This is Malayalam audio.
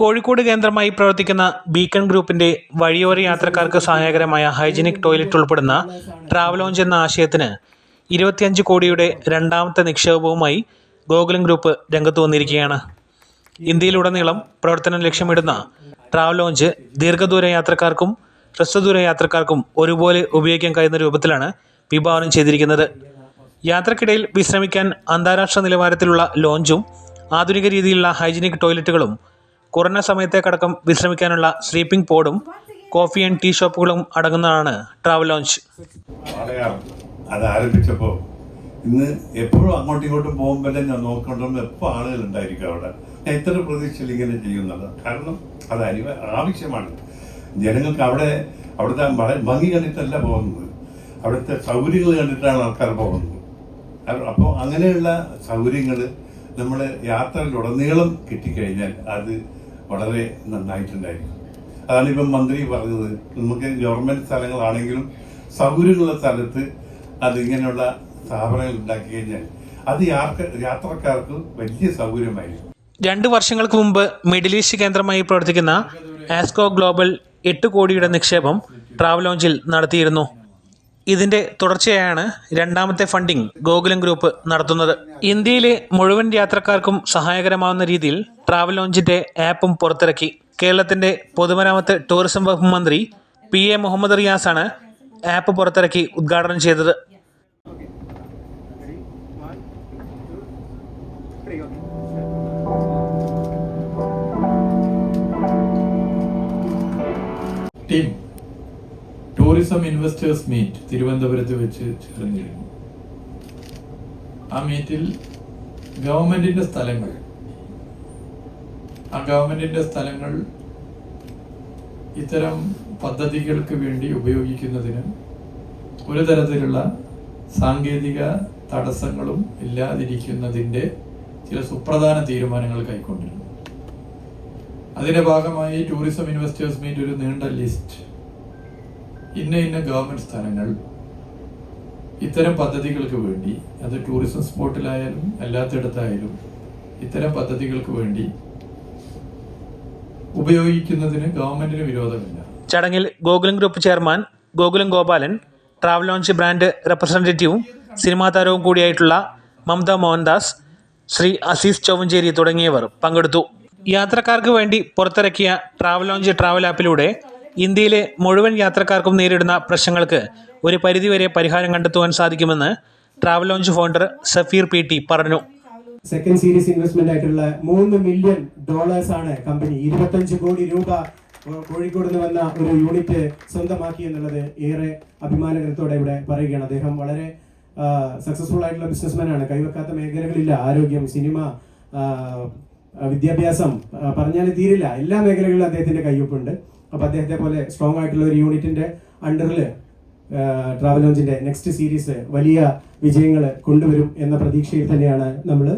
കോഴിക്കോട് കേന്ദ്രമായി പ്രവർത്തിക്കുന്ന ബീക്കൺ ഗ്രൂപ്പിന്റെ വഴിയോര യാത്രക്കാർക്ക് സഹായകരമായ ഹൈജീനിക് ടോയ്ലറ്റ് ഉൾപ്പെടുന്ന ട്രാവലോഞ്ച് എന്ന ആശയത്തിന് ഇരുപത്തിയഞ്ച് കോടിയുടെ രണ്ടാമത്തെ നിക്ഷേപവുമായി ഗോകുലം ഗ്രൂപ്പ് രംഗത്ത് വന്നിരിക്കുകയാണ്. ഇന്ത്യയിലുടനീളം പ്രവർത്തനം ലക്ഷ്യമിടുന്ന ട്രാവലോഞ്ച് ദീർഘദൂര യാത്രക്കാർക്കും ഹ്രസ്വദൂര യാത്രക്കാർക്കും ഒരുപോലെ ഉപയോഗിക്കാൻ കഴിയുന്ന രൂപത്തിലാണ് വിഭാവനം ചെയ്തിരിക്കുന്നത്. യാത്രക്കിടയിൽ വിശ്രമിക്കാൻ അന്താരാഷ്ട്ര നിലവാരത്തിലുള്ള ലോഞ്ചും ആധുനിക രീതിയിലുള്ള ഹൈജീനിക് ടോയ്ലറ്റുകളും കുറഞ്ഞ സമയത്തേക്കടക്കം വിശ്രമിക്കാനുള്ള സ്ലീപ്പിംഗ് പോഡും കോഫി ആൻഡ് ടീ ഷോപ്പുകളും അടങ്ങുന്നതാണ് ട്രാവൽ ലോഞ്ച്. അത് ആരംഭിച്ചപ്പോൾ ഇന്ന് എപ്പോഴും അങ്ങോട്ടും ഇങ്ങോട്ടും പോകുമ്പോഴേ ഞാൻ നോക്കണ്ടോ എപ്പോൾ ആളുകൾ ഉണ്ടായിരിക്കും അവിടെ. ഞാൻ ഇത്ര പ്രതീക്ഷയിൽ ഇങ്ങനെ ചെയ്യുന്നത്. കാരണം അത് അനിവ ആവശ്യമാണ്. ജനങ്ങൾക്ക് അവിടെ അവിടുത്തെ വളരെ ഭംഗി കണ്ടിട്ടല്ല പോകുന്നത്. അവിടുത്തെ സൗകര്യങ്ങൾ കണ്ടിട്ടാണ് ആൾക്കാർ പോകുന്നത്. അപ്പോൾ അങ്ങനെയുള്ള സൗകര്യങ്ങൾ നമ്മൾ യാത്രയിലുടനീളം കിട്ടിക്കഴിഞ്ഞാൽ അത് വളരെ നന്നായിട്ടുണ്ടായിരിക്കും അതാണ് ഇപ്പം മന്ത്രി പറഞ്ഞത്. നമുക്ക് ഗവൺമെന്റ് സ്ഥലങ്ങളാണെങ്കിലും സൗകര്യമുള്ള സ്ഥലത്ത് അതിങ്ങനെയുള്ള സ്ഥാപനങ്ങൾ ഉണ്ടാക്കി കഴിഞ്ഞാൽ അത് യാത്ര യാത്രക്കാർക്ക് വലിയ സൗകര്യമായിരിക്കും. രണ്ട് വർഷങ്ങൾക്ക് മുമ്പ് മിഡിൽ ഈസ്റ്റ് കേന്ദ്രമായി പ്രവർത്തിക്കുന്ന ആസ്കോ ഗ്ലോബൽ എട്ട് കോടിയുടെ നിക്ഷേപം ട്രാവലോഞ്ചിൽ നടത്തിയിരുന്നു. ഇതിന്റെ തുടർച്ചയാണ് രണ്ടാമത്തെ ഫണ്ടിംഗ് ഗോകുലം ഗ്രൂപ്പ് നടത്തുന്നത്. ഇന്ത്യയിലെ മുഴുവൻ യാത്രക്കാർക്കും സഹായകരമാവുന്ന രീതിയിൽ ട്രാവൽ ലോഞ്ചിന്റെ ആപ്പും പുറത്തിറക്കി. കേരളത്തിന്റെ പൊതുമരാമത്ത് ടൂറിസം വകുപ്പ് മന്ത്രി പി എ മുഹമ്മദ് റിയാസാണ് ആപ്പ് പുറത്തിറക്കി ഉദ്ഘാടനം ചെയ്തത്. ടീം ടൂറിസം ഇൻവെസ്റ്റേഴ്സ് മീറ്റ് തിരുവനന്തപുരത്ത് വെച്ച് ചേർന്നിരുന്നു ആ മീറ്റിൽ ഗവൺമെന്റിന്റെ സ്ഥലങ്ങൾ. ആ ഗവൺമെന്റിന്റെ സ്ഥലങ്ങൾ ഇത്തരം പദ്ധതികൾക്ക് വേണ്ടി ഉപയോഗിക്കുന്നതിന് ഒരു തരത്തിലുള്ള സാങ്കേതിക തടസ്സങ്ങളും ഇല്ലാതിരിക്കുന്നതിന്റെ ചില സുപ്രധാന തീരുമാനങ്ങൾ കൈക്കൊണ്ടിരുന്നു. അതിന്റെ ഭാഗമായി ടൂറിസം ഇൻവെസ്റ്റേഴ്സ് മീറ്റ് ഒരു നീണ്ട ലിസ്റ്റ് ഇന്ന ഇന്ന ഗവൺമെന്റ് സ്ഥാനങ്ങൾ ഇത്തരം പദ്ധതികൾക്ക് വേണ്ടി അത് ടൂറിസം സ്പോട്ടിലായാലും അല്ലാത്തിടത്തായാലും ഇത്തരം പദ്ധതികൾക്ക് വേണ്ടി ഉപയോഗിക്കുന്നതിന് ഗവൺമെന്റിന് വിരോധമില്ല. ചടങ്ങിൽ Gokulam group chairman Gokulam Gopalan travel lounge brand റെപ്രസെന്റേറ്റീവും cinema താരവും കൂടിയായിട്ടുള്ള മമത മോഹൻദാസ് ശ്രീ അസീസ് ചൊവ്വഞ്ചേരി തുടങ്ങിയവർ പങ്കെടുത്തു. യാത്രക്കാർക്ക് വേണ്ടി പുറത്തിറക്കിയ ട്രാവൽ ലോഞ്ച് ട്രാവൽ ആപ്പിലൂടെ ഇന്ത്യയിലെ മുഴുവൻ യാത്രക്കാർക്കും നേരിടുന്ന പ്രശ്നങ്ങൾക്ക് ഒരു പരിധിവരെ പരിഹാരം കണ്ടെത്തുവാൻ സാധിക്കുമെന്ന് travel lounge founder Safeer P T പറഞ്ഞു. സെക്കൻഡ് സീരീസ് ഇൻവെസ്റ്റ്മെന്റ് ആയിട്ടുള്ള മൂന്ന് മില്യൺ ഡോളേഴ്സ് ആണ് കമ്പനി ഇരുപത്തഞ്ച് കോടി രൂപ കോഴിക്കോട് നിന്ന് വന്ന ഒരു യൂണിറ്റ് സ്വന്തമാക്കി എന്നുള്ളത് ഏറെ അഭിമാനകരത്തോടെ ഇവിടെ പറയുകയാണ്. അദ്ദേഹം വളരെ സക്സസ്ഫുൾ ആയിട്ടുള്ള ബിസിനസ്മാൻ ആണ്. കൈവെക്കാത്ത മേഖലകളില്ല. ആരോഗ്യം സിനിമ വിദ്യാഭ്യാസം പറഞ്ഞാൽ തീരില്ല. എല്ലാ മേഖലകളിലും അദ്ദേഹത്തിന്റെ കയ്യൊപ്പുണ്ട് അപ്പൊ അദ്ദേഹത്തെ പോലെ സ്ട്രോങ് ആയിട്ടുള്ള ഒരു യൂണിറ്റിന്റെ അണ്ടറിൽ ട്രാവൽ ലോഞ്ചിന്റെ നെക്സ്റ്റ് സീരീസ് വലിയ വിജയങ്ങൾ കൊണ്ടുവരും എന്ന പ്രതീക്ഷയിൽ തന്നെയാണ് നമ്മൾ